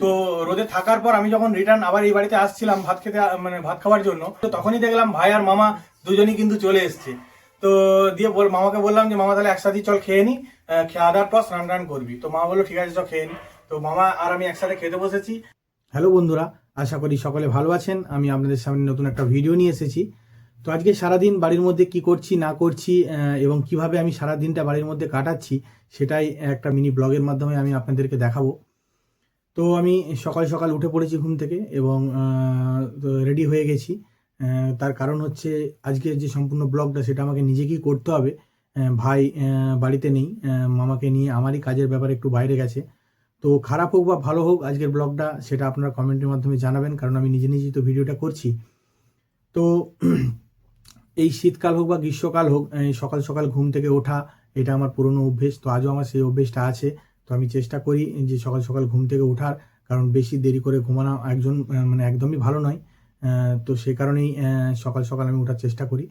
তো রোদে থাকার পর আমি যখন রিটার্ন আবার এই বাড়িতে আসছিলাম ভাত খেতে মানে ভাত খাওয়ার জন্য, তো তখনই দেখলাম ভাই আর মামা দুজনই কিন্তু চলে এসছে। তো দিয়ে বল, মামাকে বললাম যে, মামা, তাহলে একসাথেই চল খেয়ে নি খেয়ে আদার পর স্নান টান করবি। তো মামা বলল, ঠিক আছে, চল খেয়ে নি। তো মামা আর আমি একসাথে খেতে বসেছি। হ্যালো বন্ধুরা, আশা করি সকলে ভালো আছেন। আমি আপনাদের সামনে নতুন একটা ভিডিও নিয়ে এসেছি। তো আজকে সারাদিন বাড়ির মধ্যে কি করছি, না করছি এবং কীভাবে আমি সারা দিনটা বাড়ির মধ্যে কাটাচ্ছি, সেটাই একটা মিনি ব্লগের মাধ্যমে আমি আপনাদেরকে দেখাবো। তো আমি সকাল সকাল উঠে পড়েছি ঘুম থেকে এবং রেডি হয়ে গেছি। তার কারণ হচ্ছে আজকে যে সম্পূর্ণ ব্লগটা সেটা আমাকে নিজেকেই করতে হবে। ভাই বাড়িতে নেই মামাকে নিয়ে আমারই কাজের ব্যাপারে একটু বাইরে গেছে। তো খারাপ হোক বা ভালো হোক, আজকের ব্লগটা সেটা আপনারা কমেন্টের মাধ্যমে জানাবেন, কারণ আমি নিজে নিজেই তো ভিডিওটা করছি। তো এই শীতকাল হোক বা গ্রীষ্মকাল হোক সকাল সকাল ঘুম থেকে ওঠা, এটা আমার পুরনো অভ্যেস, তো আজও আমার সেই অভ্যেসটা আছে। তো আমি চেষ্টা করি যে সকাল সকাল ঘুম থেকে ওঠার, কারণ বেশি দেরি করে ঘুমানো একজন মানে একদমই ভালো নয়। তো সে কারণেই সকাল সকাল আমি ওঠার চেষ্টা করি।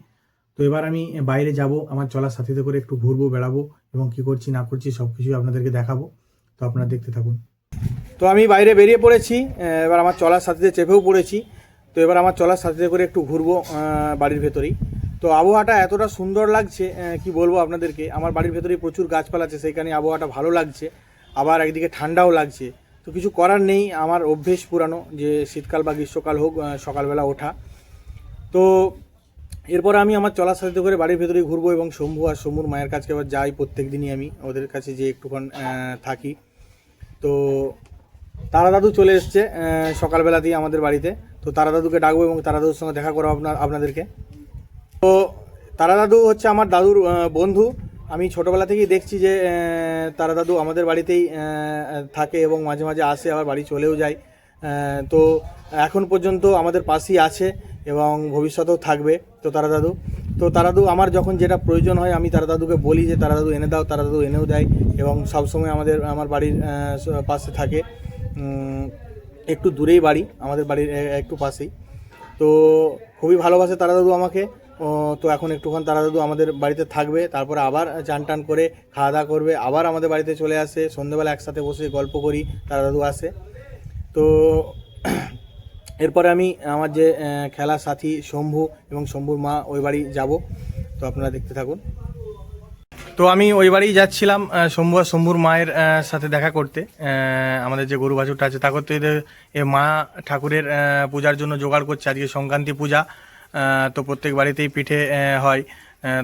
তো এবার আমি বাইরে যাব, আমার চলার সাথীতে করে একটু ঘুরবো, বেড়াবো এবং কি করছি, না করছি সব কিছুই আপনাদেরকে দেখাবো। তো আপনারা দেখতে থাকুন। তো আমি বাইরে বেরিয়ে পড়েছি এবার আমার চলার সাথীতে চেপেও পড়েছি। তো এবার আমার চলার সাথীতে করে একটু ঘুরবো বাড়ির ভেতরেই। তো আবহাওয়াটা এতটা সুন্দর লাগছে কি বলব আপনাদেরকে, আমার বাড়ির ভেতরেই প্রচুর গাছপালা আছে, সেইখানে আবহাওয়াটা ভালো লাগছে। আবার একদিকে ঠান্ডাও লাগছে। তো কিছু করার নেই আমার অভ্যেস পুরানো যে শীতকাল বা গ্রীষ্মকাল হোক সকালবেলা ওঠা। তো এরপর আমি আমার চলার সাথে করে বাড়ির ভেতরেই ঘুরবো এবং শম্ভু আর শম্ভুর মায়ের কাছে আবার যাই প্রত্যেক দিনই আমি ওদের কাছে যে একটুক্ষণ থাকি। তো তারা দাদু চলে এসছে আহ, সকালবেলাতেই আমাদের বাড়িতে। তো তারা দাদুকে ডাকবো এবং তারা দাদুর সঙ্গে দেখা করব আপনার আপনাদেরকে। তো তারা দাদু হচ্ছে আমার দাদুর বন্ধু। আমি ছোটোবেলা থেকেই দেখছি যে তারা দাদু আমাদের বাড়িতেই থাকে এবং মাঝে মাঝে আসে, আবার বাড়ি চলেও যায়। তো এখন পর্যন্ত আমাদের পাশেই আছে এবং ভবিষ্যতেও থাকবে তো তারা দাদু। তো তারা দাদু, আমার যখন যেটা প্রয়োজন হয়, আমি তারা দাদুকে বলি যে, তারা দাদু এনে দাও, তারা দাদু এনেও দেয়। এবং সবসময় আমাদের, আমার বাড়ির পাশে থাকে। একটু দূরেই বাড়ি, আমাদের বাড়ির একটু পাশেই। তো খুবই ভালোবাসে তারা দাদু আমাকে। তো এখন একটুক্ষণ তারা দাদু আমাদের বাড়িতে থাকবে, তারপরে আবার চান টান করে খাওয়া দাওয়া করবে, আবার আমাদের বাড়িতে চলে আসে সন্ধ্যেবেলা একসাথে বসে গল্প করি তারা দাদু আসে। তো এরপরে আমি আমার যে খেলার সাথী শম্ভু এবং শম্ভুর মা, ওই বাড়ি যাব। তো আপনারা দেখতে থাকুন। তো আমি ওই বাড়িই যাচ্ছিলাম শম্ভু আর শম্ভুর মায়ের সাথে দেখা করতে। আমাদের যে গরু বাছুরটা আছে তা করতে মা ঠাকুরের পূজার জন্য জোগাড় করছে, আজকে সংক্রান্তি পূজা। তো প্রত্যেক বাড়িতেই পিঠে হয়।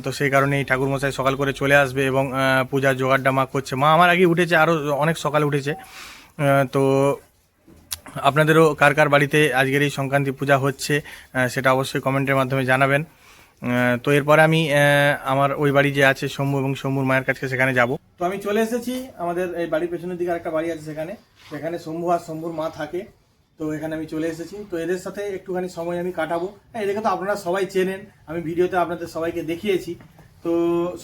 তো সেই কারণেই ঠাকুর মশাই সকাল করে চলে আসবে এবং পূজার জোগাড়টা মা করছে। মা আমার আগে উঠেছে আরও অনেক সকালে উঠেছে। তো আপনাদেরও কার কার বাড়িতে আজকের এই সংক্রান্তি পূজা হচ্ছে সেটা অবশ্যই কমেন্টের মাধ্যমে জানাবেন। তো এরপরে আমি আমার ওই বাড়ি যে আছে শম্ভু এবং শম্ভুর মায়ের কাছে সেখানে যাব। তো আমি চলে এসেছি, আমাদের এই বাড়ির পেছনের দিকে আর একটা বাড়ি আছে সেখানে। সেখানে শম্ভু আর শম্ভুর মা থাকে। তো এখানে আমি চলে এসেছি। তো এদের সাথে একটুখানি সময় আমি কাটাবো। হ্যাঁ এদেরকে তো আপনারা সবাই চেনেন। আমি ভিডিওতে আপনাদের সবাইকে দেখিয়েছি। তো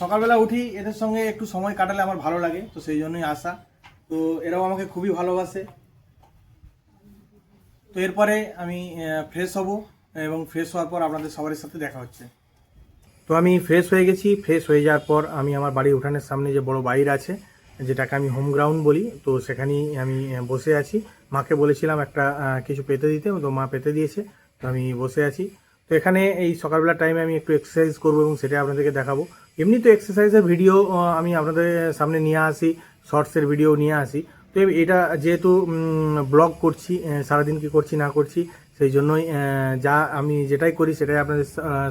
সকালবেলা উঠি, এদের সঙ্গে একটু সময় কাটালে আমার ভালো লাগে, তো সেই জন্যই আসা। তো এরাও আমাকে খুবই ভালোবাসে। তো এরপরে আমি ফ্রেশ হব এবং ফ্রেশ হওয়ার পর আপনাদের সবার সাথে দেখা হচ্ছে। তো আমি ফ্রেশ হয়ে গেছি। ফ্রেশ হয়ে যাওয়ার পর আমি আমার বাড়ির উঠানের সামনে যে বড় বাইর আছে, যেটাকে আমি হোম গ্রাউন্ড বলি, তো সেখানেই আমি বসে আছি। মাকে বলেছিলাম একটা কিছু পেতে দিতে, তো মা পেতে দিয়েছে, তো আমি বসে আছি। তো এখানে এই সকালবেলা টাইমে আমি একটু এক্সারসাইজ করব এবং সেটা আপনাদেরকে দেখাবো। এমনি তো এক্সারসাইজের ভিডিও আমি আপনাদের সামনে নিয়ে আসি শর্টসের ভিডিও নিয়ে আসি। তো এটা যেহেতু ব্লগ করছি সারাদিন কি করছি, না করছি, সেই জন্যই যা আমি যেটাই করি সেটাই আপনাদের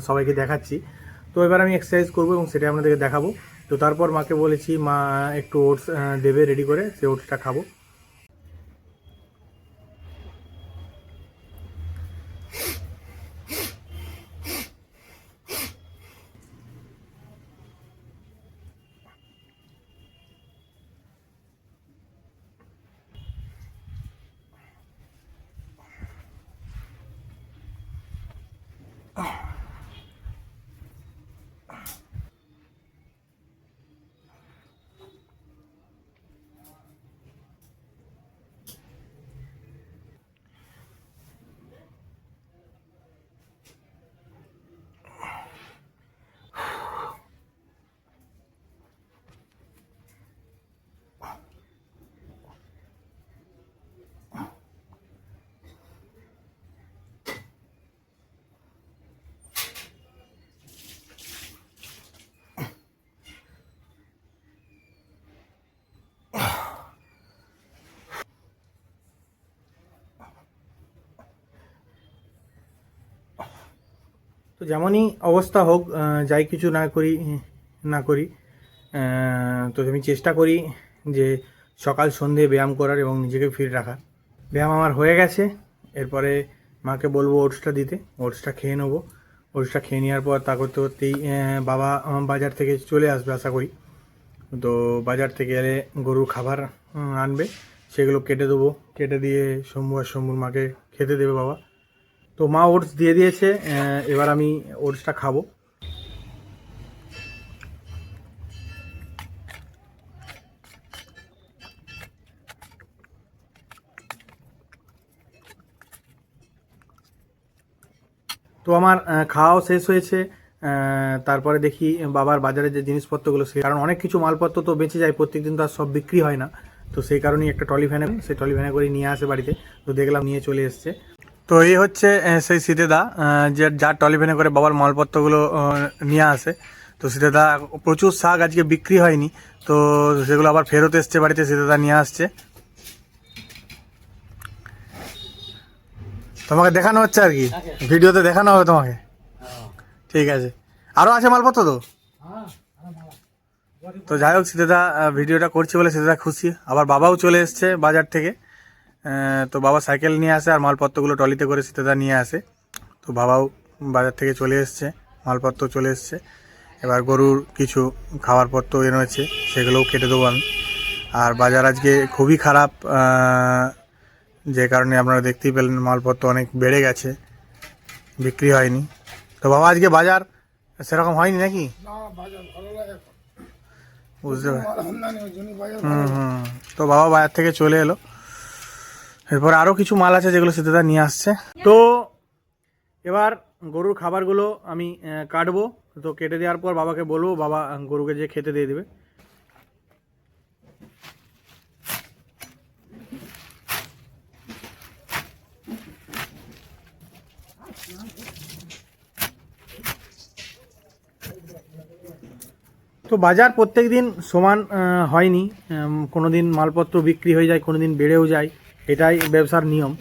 সবাইকে দেখাচ্ছি। তো এবার আমি এক্সারসাইজ করব এবং সেটাই আপনাদেরকে দেখাবো। তো তারপর মাকে বলেছি, মা, একটু ওটস দেবে রেডি করে, সে ওটসটা খাব। তো যেমনই অবস্থা হোক যাই কিছু না করি না করি তো আমি চেষ্টা করি যে সকাল সন্ধে ব্যায়াম করার এবং নিজেকে ফিট রাখার। ব্যায়াম আমার হয়ে গেছে। এরপরে মাকে বলব ওটসটা দিতে, ওটসটা খেয়ে নেব। ওটসটা খেয়ে নেওয়ার পর তা করতে করতেই বাবা বাজার থেকে চলে আসবে আশা করি। তো বাজার থেকে এলে গরুর খাবার আনবে, সেগুলো কেটে দেবো। কেটে দিয়ে শম্ভু আর শম্ভুর মাকে খেতে দেবে বাবা। তো মা ওটস দিয়ে দিয়েছে এবার আমি ওটসটা খাব। তো আমার খাওয়াও শেষ হয়েছে তারপরে দেখি বাবার বাজারে যে জিনিসপত্রগুলো সে, কারণ অনেক কিছু মালপত্র তো বেঁচে যায়, প্রত্যেকদিন তো আর সব বিক্রি হয় না। তো সেই কারণেই একটা টলি ভ্যানে, সেই টলি ভ্যানে করে নিয়ে আসে বাড়িতে। তো দেখলাম নিয়ে চলে এসছে। তো এই হচ্ছে সেই সীতেদা যে যার টলি ভ্যানে করে বাবার মালপত্রগুলো নিয়ে আসে। তো সীতেদা প্রচুর শাক আজকে বিক্রি হয়নি। তো সেগুলো আবার ফেরত এসছে বাড়িতে সীতেদা নিয়ে আসছে। তোমাকে দেখানো হচ্ছে আর কি? ভিডিওতে দেখানো হবে তোমাকে। ঠিক আছে। আরও আছে মালপত্র তো? তো যাই হোক সীতাদা ভিডিওটা করছি বলে সীতাদা খুশি। আবার বাবাও চলে এসছে বাজার থেকে। তো বাবা সাইকেল নিয়ে আসে আর মালপত্রগুলো টলিতে করে সীতাদা নিয়ে আসে। তো বাবাও বাজার থেকে চলে এসছে মালপত্র চলে এসছে। এবার গরুর কিছু খাবার পত্র এনেছে সেগুলোও কেটে দেবো আমি। আর বাজার আজকে খুবই খারাপ যে কারণে আপনারা দেখতেই পেলেন মালপত্র অনেক বেড়ে গেছে বিক্রি হয়নি। তো বাবা আজকে বাজার সেরকম হয়নি নাকি? বুঝতে পারি হুম হুম। তো বাবা বাজার থেকে চলে এলো। এরপর আরও কিছু মাল আছে যেগুলো সেটা নিয়ে আসছে। তো এবার গরুর খাবারগুলো আমি কাটবো। তো কেটে দেওয়ার পর বাবাকে বলব, বাবা গরুকে যে খেতে দিয়ে দেবে। তো বাজার প্রত্যেক দিন সমান হয়নি। কোনো দিন মালপত্র বিক্রি হয়ে যায় কোনো দিন বেড়েও যায়। এটাই ব্যবসার নিয়ম।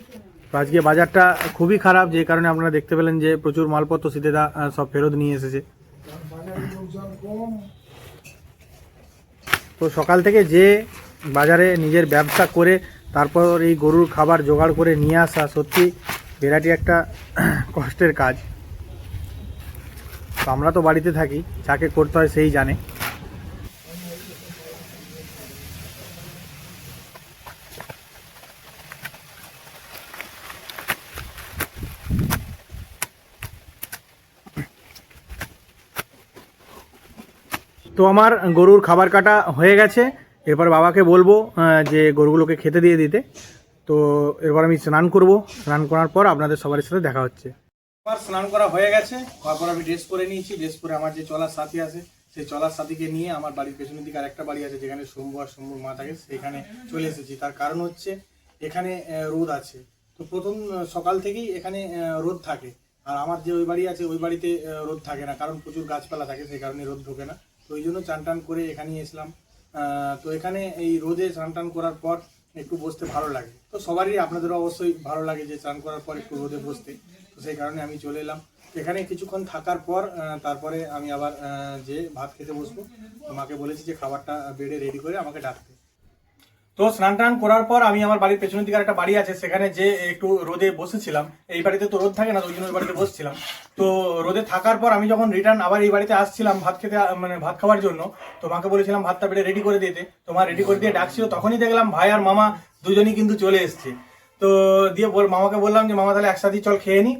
তো আজকে বাজারটা খুবই খারাপ, যে কারণে আপনারা দেখতে পেলেন যে প্রচুর মালপত্র শীতেদা সব ফেরত নিয়ে এসেছে। তো সকাল থেকে যে বাজারে নিজের ব্যবসা করে, তারপর এই গরুর খাবার জোগাড় করে নিয়ে আসা, সত্যি বিরাটি একটা কষ্টের কাজ। তো আমরা তো বাড়িতে থাকি, যাকে করতে হয় সেই জানে। তো আমার গরুর খাবার কাটা হয়ে গেছে। এরপর বাবাকে বলব যে গরুগুলোকে খেতে দিয়ে দিতে। তো এরপর আমি স্নান করব। স্নান করার পর আপনাদের সবার সাথে দেখা হচ্ছে। আমার স্নান করা হয়ে গেছে। তারপর আমি ড্রেস করে নিয়েছি। ড্রেস করে আমার যে চলার সাথী আছে, সেই চলার সাথীকে নিয়ে আমার বাড়ির পেছনের দিকে আরেকটা বাড়ি আছে, যেখানে শম্ভু আর শম্ভুর মা থাকে, সেখানে চলে এসেছি। তার কারণ হচ্ছে এখানে রোদ আছে। তো প্রথম সকাল থেকেই এখানে রোদ থাকে। আর আমার যে ওই বাড়ি আছে, ওই বাড়িতে রোদ থাকে না। কারণ প্রচুর গাছপালা থাকে, সেই কারণে রোদ ঢোকে না। তো ওই জন্য চান টান করে এখানে এসলাম। তো এখানে এই রোদে চান টান করার পর একটু বসতে ভালো লাগে। তো সবারই আপনাদেরও অবশ্যই ভালো লাগে যে চান করার পর একটু রোদে বসতে। তো সেই কারণে আমি চলে এলাম। এখানে কিছুক্ষণ থাকার পর তারপরে আমি আবার যে ভাত খেতে বসবো মাকে বলেছি যে খাবারটা বেডে রেডি করে আমাকে ডাকতে। তো স্নান টান করার পর আমি আমার বাড়ির পেছনের দিকে একটা বাড়ি আছে, সেখানে যে একটু রোদে বসেছিলাম। এই বাড়িতে তো রোদ থাকে না ওই জন্য ওই বাড়িতে বসছিলাম। তো রোদে থাকার পর আমি যখন রিটার্ন আবার এই বাড়িতে আসছিলাম ভাত খেতে মানে ভাত খাওয়ার জন্য, তো মাকে বলেছিলাম ভাতটা বেড়ে রেডি করে দিতে। তো মা রেডি করে দিয়ে ডাকছিল, তখনই দেখলাম ভাই আর মামা দুজনই কিন্তু চলে এসছে। তো দিয়ে বল মামাকে বললাম যে, মামা, তাহলে একসাথে চল খেয়ে নি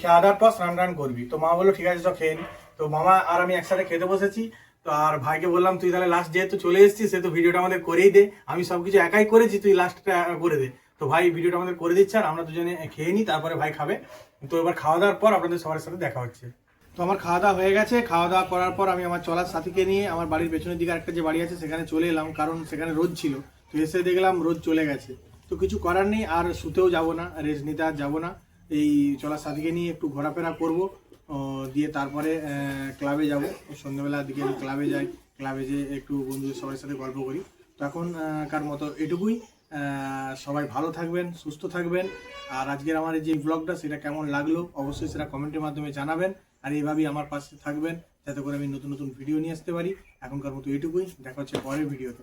খাওয়া দাওয়ার পর স্নান টান করবি। তো মা বলল, ঠিক আছে, চল খেয়ে নি। তো মামা আর আমি একসাথে খেতে বসেছি। তো আর ভাইকে বললাম, তুই তাহলে লাস্ট যেহেতু চলে এসেছিস সে তো ভিডিওটা আমাদের করেই দে। আমি সবকিছু একাই করেছি, তুই লাস্টটা করে দে। তো ভাই ভিডিওটা আমাদের করে দিচ্ছে আর আমরা দুজনে খেয়ে নিই তারপরে ভাই খাবে। তো এবার খাওয়া দাওয়ার পর আপনাদের সবার সাথে দেখা হচ্ছে। তো আমার খাওয়া দাওয়া হয়ে গেছে। খাওয়া দাওয়া করার পর আমি আমার চলার সাথীকে নিয়ে আমার বাড়ির পেছনের দিকে একটা যে বাড়ি আছে, সেখানে চলে এলাম। কারণ সেখানে রোদ ছিল। তো এসে দেখলাম রোদ চলে গেছে। তো কিছু করার নেই, আর শুতেও যাব না রেস্ট নিতে আর যাব না। এই চলার সাথীকে নিয়ে একটু ঘোরাফেরা করব। দিয়ে তারপরে ক্লাবে যাব। সন্ধ্যাবেলার দিকে আমি ক্লাবে যাই। ক্লাবে যে একটু বন্ধুদের সবার সাথে গল্প করি। তো এখন কার মতো এটুকুই। সবাই ভালো থাকবেন, সুস্থ থাকবেন। আর আজকের আমার এই যে ব্লগটা সেটা কেমন লাগল, অবশ্যই সেটা কমেন্টের মাধ্যমে জানাবেন। আর এইভাবেই আমার পাশে থাকবেন, যাতে করে আমি নতুন নতুন ভিডিও নিয়ে আসতে পারি। এখনকার মতো এটুকুই। দেখা হচ্ছে পরের ভিডিওতে